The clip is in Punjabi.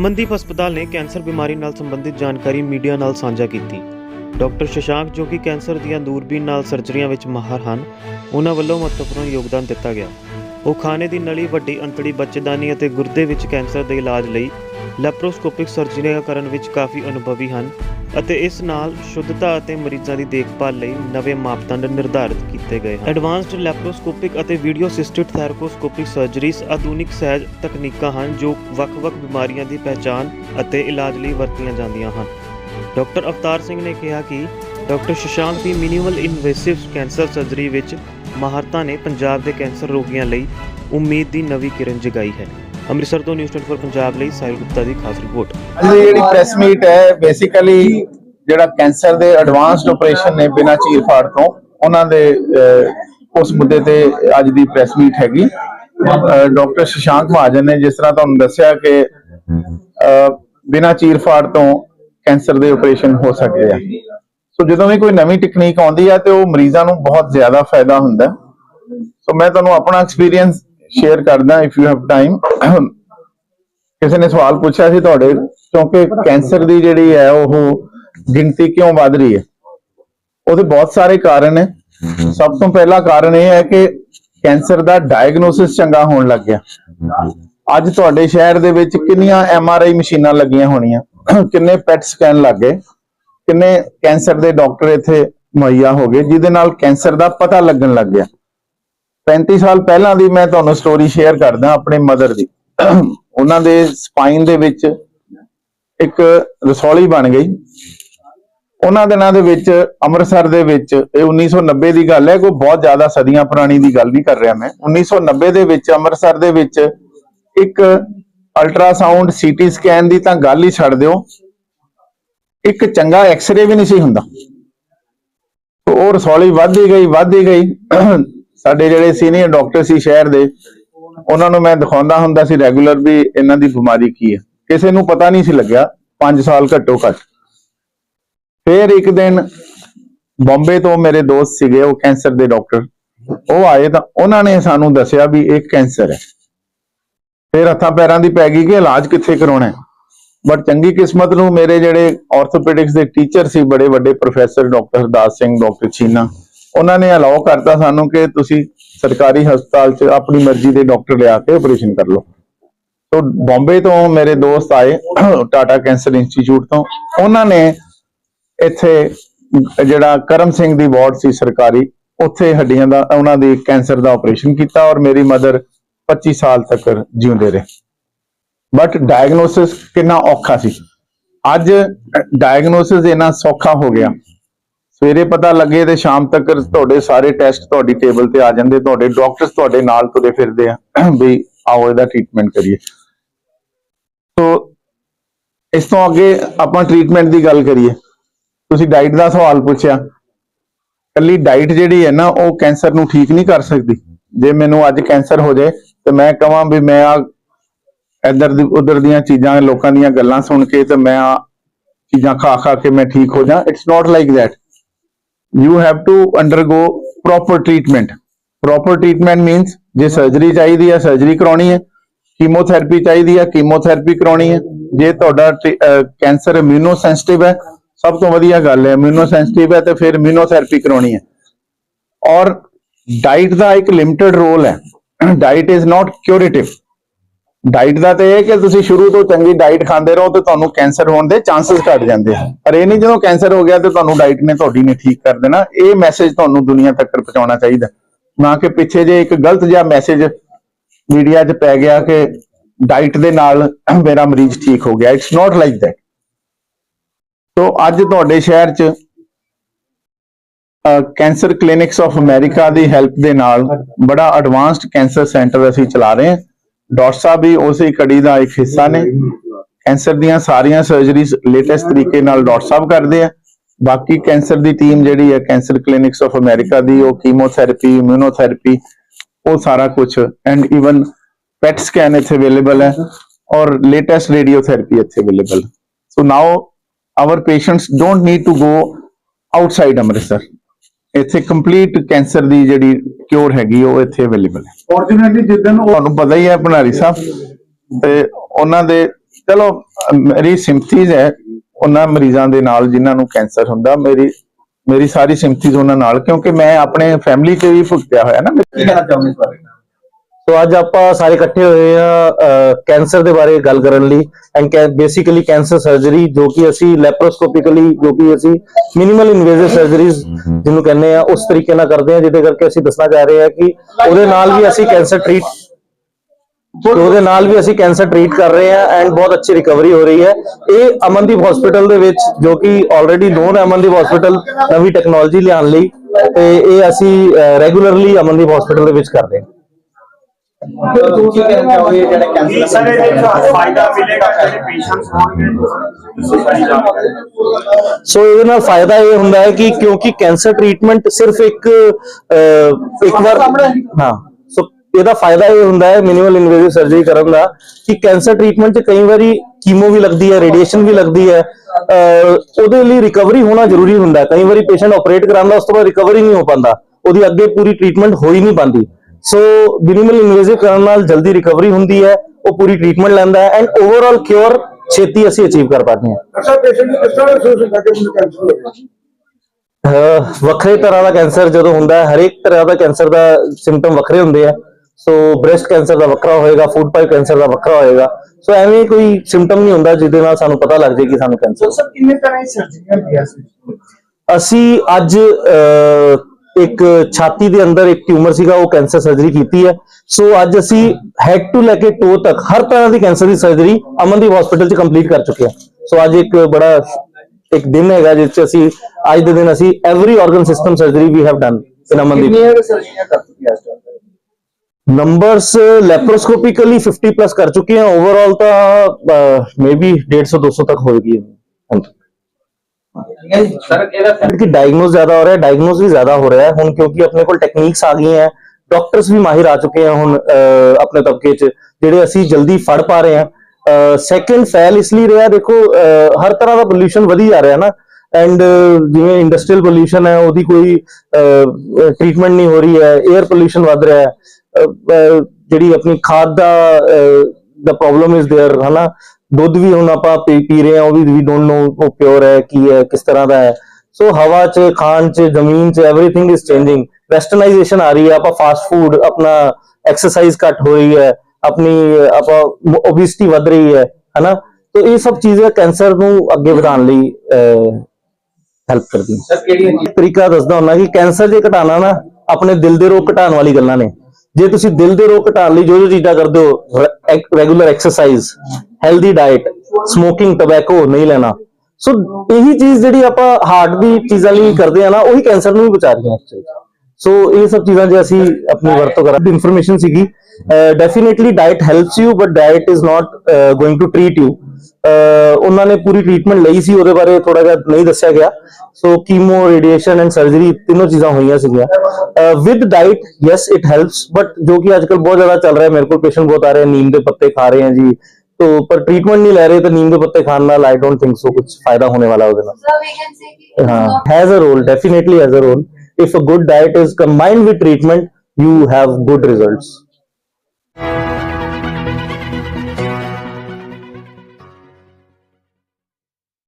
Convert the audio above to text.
ਅਮਨਦੀਪ ਹਸਪਤਾਲ ਨੇ ਕੈਂਸਰ ਬਿਮਾਰੀ ਨਾਲ ਸੰਬੰਧਿਤ ਜਾਣਕਾਰੀ ਮੀਡੀਆ ਨਾਲ ਸਾਂਝਾ ਕੀਤੀ। ਡਾਕਟਰ ਸ਼ਸ਼ਾਂਕ, ਜੋ ਕਿ ਕੈਂਸਰ ਦੀਆਂ ਦੂਰਬੀਨ ਨਾਲ ਸਰਜਰੀਆਂ ਵਿੱਚ ਮਾਹਰ ਹਨ, ਉਹਨਾਂ ਵੱਲੋਂ ਮਹੱਤਵਪੂਰਨ ਯੋਗਦਾਨ ਦਿੱਤਾ ਗਿਆ। ਉਹ ਖਾਣੇ ਦੀ ਨਲੀ, ਵੱਡੀ ਅੰਤੜੀ ਬੱਚੇਦਾਨੀ ਅਤੇ ਗੁਰਦੇ ਵਿੱਚ ਕੈਂਸਰ ਦੇ ਇਲਾਜ ਲਈ ਲੈਪਰੋਸਕੋਪਿਕ ਸਰਜਰੀਆਂ ਕਰਨ ਵਿੱਚ ਕਾਫੀ ਅਨੁਭਵੀ ਹਨ। ਅਤੇ ਇਸ ਨਾਲ ਸ਼ੁੱਧਤਾ ਅਤੇ ਮਰੀਜ਼ਾਂ ਦੀ ਦੇਖਭਾਲ ਲਈ ਨਵੇਂ ਮਾਪਦੰਡ ਨਿਰਧਾਰਿਤ ਕੀਤੇ ਗਏ ਹਨ। ਐਡਵਾਂਸਡ ਲੈਪਰੋਸਕੋਪਿਕ ਅਤੇ ਵੀਡੀਓ ਅਸਿਸਟਡ ਥੈਰੇਪੋਸਕੋਪਿਕ ਸਰਜਰੀਜ਼ ਆਧੁਨਿਕ ਸਹਿਜ ਤਕਨੀਕਾਂ ਹਨ ਜੋ ਵੱਖ-ਵੱਖ ਬਿਮਾਰੀਆਂ ਦੀ ਪਹਿਚਾਣ ਅਤੇ ਇਲਾਜ ਲਈ ਵਰਤੀਆਂ ਜਾਂਦੀਆਂ ਹਨ। ਡਾਕਟਰ ਅਵਤਾਰ ਸਿੰਘ ਨੇ ਕਿਹਾ ਕਿ ਡਾਕਟਰ ਸ਼ਸ਼ਾਂਕ ਦੀ ਮਿਨੀਮਲ ਇਨਵੇਸਿਵ ਕੈਂਸਰ ਸਰਜਰੀ ਵਿੱਚ ਮਾਹਰਤਾ ਨੇ ਪੰਜਾਬ ਦੇ ਕੈਂਸਰ ਰੋਗੀਆਂ ਲਈ ਉਮੀਦ ਦੀ ਨਵੀਂ ਕਿਰਨ ਜਗਾਈ ਹੈ। ਅੰਮ੍ਰਿਤਸਰ ਤੋਂ ਨਿਊਜ਼ 24 ਪੰਜਾਬ ਲਈ ਸਾਹਿਲ ਗੁਪਤਾ ਦੀ ਖਾਸ ਰਿਪੋਰਟ। ਅੱਜ ਦੀ ਜਿਹੜੀ ਪ੍ਰੈਸ ਮੀਟ ਹੈ ਬੇਸਿਕਲੀ ਜਿਹੜਾ ਕੈਂਸਰ ਦੇ ਐਡਵਾਂਸਡ ਆਪਰੇਸ਼ਨ ਨੇ ਬਿਨਾਂ ਚੀਰ ਤੋਂ, ਉਹਨਾਂ ਦੇ ਉਸ ਮੁੱਦੇ ਤੇ ਅੱਜ ਦੀ ਪ੍ਰੈਸ ਮੀਟ ਹੈਗੀ। ਡਾਕਟਰ ਸ਼ਸ਼ਾਂਕ ਮਹਾਜਨ ਨੇ ਜਿਸ ਤਰ੍ਹਾਂ ਤੁਹਾਨੂੰ ਦੱਸਿਆ ਕਿ ਬਿਨਾਂ ਚੀਰ ਫਾੜ ਤੋਂ ਕੈਂਸਰ ਦੇ ਆਪਰੇਸ਼ਨ ਹੋ ਸਕਦੇ ਆ। ਸੋ ਜਦੋਂ ਵੀ ਕੋਈ ਨਵੀਂ ਟੈਕਨੀਕ ਆਉਂਦੀ ਹੈ ਤੇ ਉਹ ਮਰੀਜ਼ਾਂ ਨੂੰ ਬਹੁਤ ਜ਼ਿਆਦਾ ਫਾਇਦਾ ਹੁੰਦਾ। ਸੋ ਮੈਂ ਤੁਹਾਨੂੰ ਆਪਣਾ ਐਕਸਪੀਰੀਅੰਸ ਸ਼ੇਅਰ ਕਰਦਾ ਇਫ ਯੂ ਹੈਵ ਟਾਈਮ ਕਿਸੇ ਨੇ ਸਵਾਲ ਪੁੱਛਿਆ ਸੀ ਤੁਹਾਡੇ, ਕਿਉਂਕਿ ਕੈਂਸਰ ਦੀ ਜਿਹੜੀ ਹੈ, ਉਹ ਗਿਣਤੀ ਕਿਉਂ ਵੱਧ ਰਹੀ ਹੈ? ਉਹਦੇ ਬਹੁਤ ਸਾਰੇ ਕਾਰਨ ਹੈ ਸਭ ਤੋਂ ਪਹਿਲਾ ਕਾਰਨ ਇਹ ਹੈ ਕਿ ਕੈਂਸਰ ਦਾ ਡਾਇਗਨੋਸਿਸ ਚੰਗਾ ਹੋਣ ਲੱਗ ਗਿਆ। ਅੱਜ ਤੁਹਾਡੇ ਸ਼ਹਿਰ ਦੇ ਵਿੱਚ ਕਿੰਨੀਆਂ ਐਮ ਆਰ ਆਈ ਮਸ਼ੀਨਾਂ ਲੱਗੀਆਂ ਹੋਣੀਆਂ? ਕਿੰਨੇ ਪੈਟ ਸਕੈਨ ਲੱਗੇ ਕਿੰਨੇ ਕੈਂਸਰ ਦੇ ਡਾਕਟਰ ਇੱਥੇ ਮੁਹੱਈਆ ਹੋ ਗਏ, ਜਿਹਦੇ ਨਾਲ ਕੈਂਸਰ ਦਾ ਪਤਾ ਲੱਗਣ ਲੱਗ ਗਿਆ? 35 ਸਾਲ ਪਹਿਲਾਂ ਦੀ ਮੈਂ ਤੁਹਾਨੂੰ ਸਟੋਰੀ ਸ਼ੇਅਰ ਕਰਦਾ ਆਪਣੇ ਮਦਰ ਦੀ। ਉਹਨਾਂ ਦੇ ਸਪਾਈਨ ਦੇ ਵਿੱਚ ਇੱਕ ਰਸੌਲੀ ਬਣ ਗਈ। ਉਹਨਾਂ ਦਿਨਾਂ ਦੇ ਵਿੱਚ, ਅੰਮ੍ਰਿਤਸਰ ਦੇ ਵਿੱਚ, ਇਹ 1990 ਦੀ ਗੱਲ ਹੈ, ਕੋਈ ਬਹੁਤ ਜ਼ਿਆਦਾ ਸਦੀਆਂ ਪੁਰਾਣੀ ਦੀ ਗੱਲ ਨਹੀਂ ਕਰ ਰਿਹਾ ਮੈਂ। 1990 ਦੇ ਵਿੱਚ, ਅੰਮ੍ਰਿਤਸਰ ਦੇ ਵਿੱਚ ਇੱਕ ਅਲਟਰਾਸਾਊਂਡ ਸੀਟੀ ਸਕੈਨ ਦੀ ਤਾਂ ਗੱਲ ਹੀ ਛੱਡ ਦਿਓ। ਇੱਕ ਚੰਗਾ ਐਕਸ-ਰੇ ਵੀ ਨਹੀਂ ਸੀ ਹੁੰਦਾ। ਉਹ ਰਸੌਲੀ ਵੱਧਦੀ ਗਈ ਵੱਧਦੀ ਗਈ। ਸਾਡੇ ਜਿਹੜੇ ਸੀਨੀਅਰ ਡਾਕਟਰ ਸੀ ਸ਼ਹਿਰ ਦੇ, ਉਹਨਾਂ ਨੂੰ ਮੈਂ ਦਿਖਾਉਂਦਾ ਹੁੰਦਾ ਸੀ ਰੈਗੂਲਰ ਵੀ ਇਹਨਾਂ ਦੀ ਬਿਮਾਰੀ ਕੀ ਹੈ। ਕਿਸੇ ਨੂੰ ਪਤਾ ਨਹੀਂ ਸੀ ਲੱਗਿਆ 5 ਸਾਲ ਘੱਟੋ ਘੱਟ। ਫਿਰ ਇੱਕ ਦਿਨ ਬੰਬੇ ਤੋਂ ਮੇਰੇ ਦੋਸਤ ਸੀਗੇ, ਉਹ ਕੈਂਸਰ ਦੇ ਡਾਕਟਰ ਉਹ ਆਏ ਤਾਂ ਉਹਨਾਂ ਨੇ ਸਾਨੂੰ ਦੱਸਿਆ ਵੀ ਇਹ ਕੈਂਸਰ ਹੈ। ਫਿਰ ਹੱਥਾਂ ਪੈਰਾਂ ਦੀ ਪੈ ਗਈ ਕਿ ਇਲਾਜ ਕਿੱਥੇ ਕਰਾਉਣਾ ਹੈ। ਬਟ ਚੰਗੀ ਕਿਸਮਤ ਨੂੰ ਮੇਰੇ ਜਿਹੜੇ ਆਰਥੋਪੈਡਿਕਸ ਦੇ ਟੀਚਰ ਸੀ, ਬੜੇ ਵੱਡੇ professor doctor Hardas Singh doctor China ਉਹਨਾਂ ਨੇ ਅਲਾਉ ਕਰਤਾ ਸਾਨੂੰ ਕਿ ਤੁਸੀਂ ਸਰਕਾਰੀ ਹਸਪਤਾਲ 'ਚ ਆਪਣੀ ਮਰਜ਼ੀ ਦੇ ਡਾਕਟਰ ਲਿਆ ਕੇ ਆਪਰੇਸ਼ਨ ਕਰ ਲਓ। ਤੋਂ ਬੰਬੇ ਤੋਂ ਮੇਰੇ ਦੋਸਤ ਆਏ ਟਾਟਾ ਕੈਂਸਰ ਇੰਸਟੀਚਿਊਟ ਤੋਂ। ਉਹਨਾਂ ਨੇ ਇੱਥੇ ਜਿਹੜਾ ਕਰਮ ਸਿੰਘ ਦੀ ਵਾਰਡ ਸੀ ਸਰਕਾਰੀ, ਉੱਥੇ ਹੱਡੀਆਂ ਦਾ, ਉਹਨਾਂ ਦੀ ਕੈਂਸਰ ਦਾ ਆਪਰੇਸ਼ਨ ਕੀਤਾ ਔਰ ਮੇਰੀ ਮਦਰ 25 ਸਾਲ ਤੱਕ ਜਿਉਂਦੇ ਰਹੇ। ਬਟ ਡਾਇਗਨੋਸਿਸ ਕਿੰਨਾ ਔਖਾ ਸੀ। ਅੱਜ ਡਾਇਗਨੋਸਿਸ ਇੰਨਾ ਸੌਖਾ ਹੋ ਗਿਆ। ਸਵੇਰੇ ਪਤਾ ਲੱਗੇ ਤੇ ਸ਼ਾਮ ਤੱਕ ਤੁਹਾਡੇ ਸਾਰੇ ਟੈਸਟ ਤੁਹਾਡੀ ਟੇਬਲ ਤੇ ਆ ਜਾਂਦੇ, ਤੁਹਾਡੇ ਡਾਕਟਰਸ ਤੁਹਾਡੇ ਨਾਲ ਤੁਰੇ ਫਿਰਦੇ ਆ, ਵੀ ਆਓ ਇਹਦਾ ਟ੍ਰੀਟਮੈਂਟ ਕਰੀਏ। ਸੋ ਇਸ ਤੋਂ ਅੱਗੇ ਆਪਾਂ ਟ੍ਰੀਟਮੈਂਟ ਦੀ ਗੱਲ ਕਰੀਏ। ਤੁਸੀਂ ਡਾਈਟ ਦਾ ਸਵਾਲ ਪੁੱਛਿਆ। ਕੱਲੀ ਡਾਈਟ ਜਿਹੜੀ ਹੈ ਨਾ, ਉਹ ਕੈਂਸਰ ਨੂੰ ਠੀਕ ਨਹੀਂ ਕਰ ਸਕਦੀ। ਜੇ ਮੈਨੂੰ ਅੱਜ ਕੈਂਸਰ ਹੋ ਜਾਏ, ਤੇ ਮੈਂ ਕਹਾਂ ਵੀ ਮੈਂ ਆ ਇੱਧਰ ਦੀ, ਉਧਰ ਦੀਆਂ ਚੀਜ਼ਾਂ, ਲੋਕਾਂ ਦੀਆਂ ਗੱਲਾਂ ਸੁਣ ਕੇ ਤੇ ਮੈਂ ਆ ਚੀਜ਼ਾਂ ਖਾ ਖਾ ਕੇ ਮੈਂ ਠੀਕ ਹੋ ਜਾ। It's not like that you have to undergo proper treatment. Proper treatment means ਜੇ ਸਰਜਰੀ ਚਾਹੀਦੀ ਹੈ ਸਰਜਰੀ ਕਰਾਉਣੀ ਹੈ ਕੀਮੋਥੈਰੇਪੀ ਚਾਹੀਦੀ ਹੈ ਕੀਮੋਥੈਰੇਪੀ ਕਰਾਉਣੀ ਹੈ, ਜੇ ਤੁਹਾਡਾ ਕੈਂਸਰ ਇਮਿਊਨੋ ਸੈਂਸਿਟਿਵ ਹੈ, ਸਭ ਤੋਂ ਵਧੀਆ ਗੱਲ ਹੈ ਇਮਿਊਨੋ ਸੈਂਸਿਟਿਵ ਹੈ ਤੇ ਫਿਰ ਇਮਿਊਨੋਥੈਰੇਪੀ ਕਰਾਉਣੀ ਹੈ। ਔਰ ਡਾਈਟ ਦਾ ਇੱਕ ਲਿਮਟਿਡ ਰੋਲ ਹੈ। Diet is not curative diet ਦਾ ਤੇ ਇਹ ਕਿ ਤੁਸੀਂ ਸ਼ੁਰੂ ਤੋਂ ਚੰਗੀ ਡਾਈਟ ਖਾਂਦੇ ਰਹੋ ਤੇ ਤੁਹਾਨੂੰ ਕੈਂਸਰ ਹੋਣ ਦੇ ਚਾਂਸਸ ਘਟ ਜਾਂਦੇ ਆ। ਪਰ ਇਹ ਨਹੀਂ ਜਦੋਂ ਕੈਂਸਰ ਹੋ ਗਿਆ ਤੇ ਤੁਹਾਨੂੰ ਡਾਈਟ ਨੇ ਤੁਹਾਡੀ ਨੇ ਠੀਕ ਕਰ ਦੇਣਾ, ਇਹ ਮੈਸੇਜ ਤੁਹਾਨੂੰ ਦੁਨੀਆ ਤੱਕ ਪਹੁੰਚਾਉਣਾ ਚਾਹੀਦਾ। ਨਾ ਕਿ ਪਿੱਛੇ ਜੇ ਇੱਕ ਗਲਤ ਜਿਹਾ ਮੈਸੇਜ ਮੀਡੀਆ 'ਚ ਪੈ ਗਿਆ ਕਿ ਡਾਈਟ ਦੇ ਨਾਲ ਮੇਰਾ ਮਰੀਜ਼ ਠੀਕ ਹੋ ਗਿਆ। It's not like that so ਅੱਜ ਤੁਹਾਡੇ ਸ਼ਹਿਰ 'ਚ ਕੈਂਸਰ ਕਲੀਨਿਕਸ ਆਫ ਅਮਰੀਕਾ ਦੀ ਹੈਲਪ ਦੇ ਨਾਲ ਬੜਾ ਐਡਵਾਂਸਡ ਕੈਂਸਰ ਸੈਂਟਰ ਅਸੀਂ ਚਲਾ ਰਹੇ ਹਾਂ। ਡਾਕਟਰ ਸਾਹਿਬ ਵੀ ਉਸੇ ਕੜੀ ਦਾ ਇੱਕ ਹਿੱਸਾ ਨੇ। ਕੈਂਸਰ ਦੀਆਂ ਸਾਰੀਆਂ ਸਰਜਰੀਜ਼ ਲੇਟੈਸਟ ਤਰੀਕੇ ਨਾਲ ਡਾਕਟਰ ਸਾਹਿਬ ਕਰਦੇ ਆ। ਬਾਕੀ ਕੈਂਸਰ ਦੀ ਟੀਮ ਜਿਹੜੀ ਹੈ ਕੈਂਸਰ ਕਲੀਨਿਕਸ ਆਫ ਅਮਰੀਕਾ ਦੀ ਉਹ ਕੀਮੋਥੈਰੇਪੀ ਇਮਿਊਨੋਥੈਰੇਪੀ ਉਹ ਸਾਰਾ ਕੁਝ ਐਂਡ ਇਵਨ ਪੈਟ ਸਕੈਨ ਇੱਥੇ ਅਵੇਲੇਬਲ ਹੈ ਔਰ ਲੇਟੈਸਟ ਰੇਡੀਓਥੈਰੇਪੀ ਇੱਥੇ available so now our patients don't need to go outside Amritsar ਇੱਥੇ ਕੰਪਲੀਟ ਕੈਂਸਰ ਦੀ ਜਿਹੜੀ ਕਿਉਰ ਹੈਗੀ ਉਹ ਇੱਥੇ ਅਵੇਲੇਬਲ ਹੈ। ਫੋਰਚੂਨੇਟਲੀ ਜਿੱਦਨ ਤੁਹਾਨੂੰ ਪਤਾ ਹੀ ਹੈ ਭੰਡਾਰੀ ਸਾਹਿਬ ਤੇ ਉਹਨਾਂ ਦੇ ਚਲੋ ਮੇਰੀ ਸਿੰਪਥੀਜ਼ ਹੈ ਉਹਨਾਂ ਮਰੀਜ਼ਾਂ ਦੇ ਨਾਲ ਜਿਨ੍ਹਾਂ ਨੂੰ ਕੈਂਸਰ ਹੁੰਦਾ ਮੇਰੀ ਮੇਰੀ ਸਾਰੀ ਸਿੰਪਥੀਜ਼ ਉਹਨਾਂ ਨਾਲ ਕਿਉਂਕਿ ਮੈਂ ਆਪਣੇ ਫੈਮਿਲੀ 'ਚ ਵੀ ਭੁਗਤਿਆ ਹੋਇਆ ਨਾ। ਕੀ ਕਹਿਣਾ ਚਾਹੁੰਦੇ ਇਸ ਬਾਰੇ ਸੋ ਅੱਜ ਆਪਾਂ ਸਾਰੇ ਇਕੱਠੇ ਹੋਏ ਆ ਕੈਂਸਰ ਦੇ ਬਾਰੇ ਗੱਲ ਕਰਨ ਲਈ ਐਂਡ ਬੇਸਿਕਲੀ ਕੈਂਸਰ ਸਰਜਰੀ ਜੋ ਕਿ ਅਸੀਂ ਲੈਪਰੋਸਕੋਪਿਕਲੀ ਜੋ ਕਿ ਅਸੀਂ ਮਿਨੀਮਲ ਇਨਵੇਸਿਵ ਸਰਜਰੀਜ਼ ਜਿਹਨੂੰ ਕਹਿੰਦੇ ਆ ਉਸ ਤਰੀਕੇ ਨਾਲ ਕਰਦੇ ਆ ਜਿਹਦੇ ਕਰਕੇ ਅਸੀਂ ਦੱਸਣਾ ਚਾਹ ਰਹੇ ਆ ਕਿ ਉਹਦੇ ਨਾਲ ਵੀ ਅਸੀਂ ਕੈਂਸਰ ਟ੍ਰੀਟ ਉਹਦੇ ਨਾਲ ਵੀ ਅਸੀਂ ਕੈਂਸਰ ਟ੍ਰੀਟ ਕਰ ਰਹੇ ਆ ਐਂਡ ਬਹੁਤ ਅੱਛੀ ਰਿਕਵਰੀ ਹੋ ਰਹੀ ਹੈ। ਇਹ ਅਮਨਦੀਪ ਹਸਪੀਟਲ ਦੇ ਵਿੱਚ, ਜੋ ਕਿ ਆਲਰੇਡੀ ਨੋਨ ਹੈ ਅਮਨਦੀਪ ਹਸਪੀਟਲ ਨਵੀਂ ਟੈਕਨੋਲੋਜੀ ਲਿਆਉਣ ਲਈ ਤੇ ਇਹ ਅਸੀਂ ਰੈਗੂਲਰਲੀ ਅਮਨਦੀਪ ਹਸਪੀਟਲ ਦੇ ਵਿੱਚ ਕਰਦੇ ਹਾਂ। ਕੀ ਕਹਿਣਾ ਚਾਹੋਗੇ ਜਿਹੜੇ ਕੀ ਸਰ ਇਹਦੇ ਫਾਇਦਾ ਮਿਲੇਗਾ ਜਿਹੜੇ ਪੇਸ਼ੈਂਟਸ ਹੋਣਗੇ ਤੁਸੀਂ ਸਾਰੀ ਜਾਣਕਾਰੀ ਸੋ ਇਹਦੇ ਨਾਲ ਫਾਇਦਾ ਇਹ ਹੁੰਦਾ ਹੈ ਕਿ ਕਿਉਂਕਿ ਕੈਂਸਰ ਟ੍ਰੀਟਮੈਂਟ ਸਿਰਫ ਇੱਕ ਇੱਕ ਵਾਰ ਹਾਂ। ਸੋ ਇਹਦਾ ਫਾਇਦਾ ਇਹ ਹੁੰਦਾ ਹੈ ਮਿਨੀਮਲ ਇਨਵੇਸਿਵ ਸਰਜਰੀ ਕਰਨ ਦਾ ਕਿ ਕੈਂਸਰ ਟ੍ਰੀਟਮੈਂਟ 'ਚ ਕਈ ਵਾਰੀ ਕੀਮੋ ਵੀ ਲੱਗਦੀ ਹੈ ਰੇਡੀਏਸ਼ਨ ਵੀ ਲੱਗਦੀ ਹੈ। ਉਹਦੇ ਲਈ ਰਿਕਵਰੀ ਹੋਣਾ ਜ਼ਰੂਰੀ ਹੁੰਦਾ ਕਈ ਵਾਰੀ ਪੇਸ਼ੈਂਟ ਆਪਰੇਟ ਕਰਾਉਂਦਾ ਉਸ ਤੋਂ ਬਾਅਦ ਰਿਕਵਰੀ ਨਹੀਂ ਹੋ ਪਾਉਂਦਾ। ਉਹਦੀ ਅੱਗੇ ਪੂਰੀ ਟ੍ਰੀਟਮੈਂਟ ਹੋ ਹੀ ਨਹੀਂ ਪਾਉਂਦੀ। ਸੋ ਮਿਨੀਮਲ ਇਨਵੇਸਿਵ ਕਰਨ ਨਾਲ ਜਲਦੀ ਰਿਕਵਰੀ ਹੁੰਦੀ ਹੈ ਉਹ ਪੂਰੀ ਟ੍ਰੀਟਮੈਂਟ ਲੈਂਦਾ ਹੈ ਐਂਡ ਓਵਰਆਲ ਕਿਉਰ ਛੇਤੀ ਅਸੀਂ ਅਚੀਵ ਕਰ ਪਾਉਂਦੇ ਹਾਂ। ਅੱਛਾ ਪੇਸ਼ੈਂਟ ਨੂੰ ਕਿਸ ਤਰ੍ਹਾਂ ਮਹਿਸੂਸ ਹੁੰਦਾ ਕਿ ਕੈਂਸਰ ਵੱਖਰੇ ਤਰ੍ਹਾਂ ਦਾ ਕੈਂਸਰ ਜਦੋਂ ਹੁੰਦਾ ਹੈ ਹਰੇਕ ਤਰ੍ਹਾਂ ਦਾ ਕੈਂਸਰ ਦਾ ਸਿੰਪਟਮ ਵੱਖਰੇ ਹੁੰਦੇ ਆ। ਸੋ ਬ੍ਰੈਸਟ ਕੈਂਸਰ ਦਾ ਵੱਖਰਾ ਹੋਏਗਾ ਫੂਡ ਪਾਈਪ ਕੈਂਸਰ ਦਾ ਵੱਖਰਾ ਹੋਏਗਾ। ਸੋ ਐਵੇਂ ਕੋਈ ਸਿੰਪਟਮ ਨਹੀਂ ਹੁੰਦਾ ਜਿਹਦੇ ਨਾਲ ਸਾਨੂੰ ਪਤਾ ਲੱਗ ਜਾਏ ਕਿ ਸਾਨੂੰ ਕੈਂਸਰ ਸਰ ਕਿੰਨੇ ਤਰ੍ਹਾਂ ਦੀ ਸਰਜਰੀਆਂ ਹੁੰਦੀਆਂ ਸੀ ਅਸੀਂ ਅੱਜ ਇੱਕ ਛਾਤੀ ਦੇ ਅੰਦਰ ਇੱਕ ਟਿਊਮਰ ਸੀਗਾ ਉਹ ਕੈਂਸਰ ਸਰਜਰੀ ਕੀਤੀ ਹੈ ਸੋ ਅੱਜ ਅਸੀਂ ਹੈਡ ਟੂ ਲੈ ਕੇ ਟੋ ਤੱਕ ਹਰ ਤਰ੍ਹਾਂ ਦੀ ਕੈਂਸਰ ਦੀ ਸਰਜਰੀ ਅਮਨਦੀਪ ਹਸਪੀਟਲ 'ਚ ਕੰਪਲੀਟ ਕਰ ਚੁੱਕੇ ਹਾਂ ਸੋ ਅੱਜ ਇੱਕ ਬੜਾ ਇੱਕ ਦਿਨ ਹੈਗਾ ਜਿਸ 'ਚ ਅਸੀਂ ਅੱਜ ਦੇ ਦਿਨ ਅਸੀਂ every organ system surgery we have done in Amandeep ਕਿੰਨੀਆਂ ਕੁ ਸਰਜਰੀਆਂ ਕਰ ਚੁੱਕੀ ਇਸ ਟਾਈਮ ਨੰਬਰਸ ਲੈਪਰੋਸਕੋਪਿਕਲੀ 50 ਪਲੱਸ ਕਰ ਚੁੱਕੇ ਹਾਂ ਓਵਰਆਲ ਤਾਂ ਮੇਬੀ 150 200 ਤੱਕ ਹੋਏਗੀ सकती हैं सर कि डायग्नोज ज्यादा हो रहा है डायग्नोज भी ज्यादा ਹੁਣ ਕਿਉਂਕਿ ਆਪਣੇ ਕੋਲ ਟੈਕਨੀਕਸ ਆ ਗਈਆਂ ਹੈ ਡਾਕਟਰਸ ਵੀ ਮਾਹਿਰ ਆ ਚੁੱਕੇ ਆ ਹੁਣ ਆਪਣੇ ਤਬਕੇ 'ਚ ਜਿਹੜੇ ਅਸੀਂ ਜਲਦੀ ਫੜ ਪਾ ਰਹੇ ਆ ਸੈਕੰਡ ਫੈਲ ਇਸ ਲਈ ਰਿਹਾ ਦੇਖੋ ਹਰ ਤਰ੍ਹਾਂ ਦਾ ਪੋਲੂਸ਼ਨ ਵਧੀ ਜਾ ਰਿਹਾ ਨਾ। ਐਂਡ ਜਿਵੇਂ ਇੰਡਸਟਰੀਅਲ ਪੋਲੂਸ਼ਨ ਹੈ ਉਹਦੀ ਕੋਈ ਟ੍ਰੀਟਮੈਂਟ ਨਹੀਂ ਹੋ ਰਹੀ ਹੈ 에ਅਰ ਪੋਲੂਸ਼ਨ ਵੱਧ ਰਿਹਾ ਹੈ। ਜਿਹੜੀ ਆਪਣੀ ਖਾਦ ਦਾ ਦਾ ਪ੍ਰੋਬਲਮ ਇਜ਼ देयर ਹਨਾ? ਦੁੱਧ ਵੀ ਹੁਣ ਆਪਾਂ ਪੀ ਪੀ ਰਹੇ ਹਾਂ ਉਹ ਵੀ ਵੀ ਡੋਨਟ ਨੋ ਉਹ ਪਿਓਰ ਹੈ ਕੀ ਹੈ ਕਿਸ ਤਰ੍ਹਾਂ ਦਾ ਹੈ ਸੋ ਹਵਾ 'ਚ ਖਾਣ 'ਚ ਜ਼ਮੀਨ 'ਚ एवरीथिंग ਇਜ਼ ਚੇਂਜਿੰਗ ਵੈਸਟਰਨਾਈਜੇਸ਼ਨ ਆ ਰਹੀ ਹੈ ਆਪਾਂ ਫਾਸਟ ਫੂਡ ਆਪਣਾ ਐਕਸਰਸਾਈਜ਼ ਘੱਟ ਹੋ ਰਹੀ ਹੈ ਆਪਣੀ ਅਹ, ਆਪਾਂ ਓਬਿਸਿਟੀ ਵੱਧ ਰਹੀ ਹੈ ਹਨਾ तो ਇਹ ਸਭ ਚੀਜ਼ਾਂ ਕੈਂਸਰ ਨੂੰ ਅੱਗੇ ਵਧਾਉਣ ਲਈ ਹੈਲਪ ਕਰਦੀਆਂ ਸਰ ਕਿਹੜੀਆਂ ਇੱਕ ਤਰੀਕਾ ਦੱਸਦਾ ਹੁੰਦਾ ਕਿ ਕੈਂਸਰ ਜੇ ਘਟਾਣਾ ਨਾ ਆਪਣੇ ਦਿਲ ਦੇ ਰੋਗ ਘਟਾਉਣ ਵਾਲੀ ਗੱਲਾਂ ਨੇ ਜੇ ਤੁਸੀਂ ਦਿਲ ਦੇ ਰੋਗ ਘਟਾਉਣ ਲਈ ਜੋ ਜੋ ਚੀਜ਼ਾਂ ਕਰਦੇ ਹੋ regular exercise healthy diet smoking tobacco ਨਹੀਂ ਲੈਣਾ। ਸੋ ਇਹੀ ਚੀਜ਼ ਜਿਹੜੀ ਆਪਾਂ ਹਾਰਟ ਦੀ ਚੀਜ਼ਾਂ ਲਈ ਕਰਦੇ ਆ ਨਾ, ਉਹੀ ਕੈਂਸਰ ਨੂੰ ਵੀ ਬਚਾ ਰਹੀਆਂ ਐਕਚੁਅਲੀ ਸੋ ਇਹ ਸਭ ਚੀਜ਼ਾਂ ਜੇ ਅਸੀਂ ਆਪਣੀ ਵਰਤੋਂ ਕਰਾਂ ਇਨਫੋਰਮੇਸ਼ਨ ਸੀਗੀ definitely diet helps you but diet is not going to treat you ਉਹਨਾਂ ਨੇ ਪੂਰੀ ਟ੍ਰੀਟਮੈਂਟ ਲਈ ਸੀ ਉਹਦੇ ਬਾਰੇ ਥੋੜਾ ਜਿਹਾ ਨਹੀਂ ਦੱਸਿਆ ਗਿਆ so chemo radiation and surgery ਤਿੰਨੋਂ ਚੀਜ਼ਾਂ ਹੋਈਆਂ ਸੀਗੀਆਂ with diet yes it helps but ਜੋ ਕਿ ਅੱਜਕੱਲ ਬਹੁਤ ਜ਼ਿਆਦਾ ਚੱਲ ਰਿਹਾ ਹੈ ਮੇਰੇ ਕੋਲ ਪੇਸ਼ੈਂਟ ਬਹੁਤ ਆ ਰਹੇ ਹਨ ਨੀਮ ਦੇ ਪੱਤੇ ਖਾ ਰਹੇ ਹਨ ਜੀ तो पर ट्रीटमेंट नहीं ले रहे तो नीम के पत्ते खाने ਨਾਲ आई डोंट थिंक सो कुछ फायदा होने वाला है उसके ਨਾਲ So we can say कि हाँ has a role definitely has a role if a good diet is combined with treatment you have good results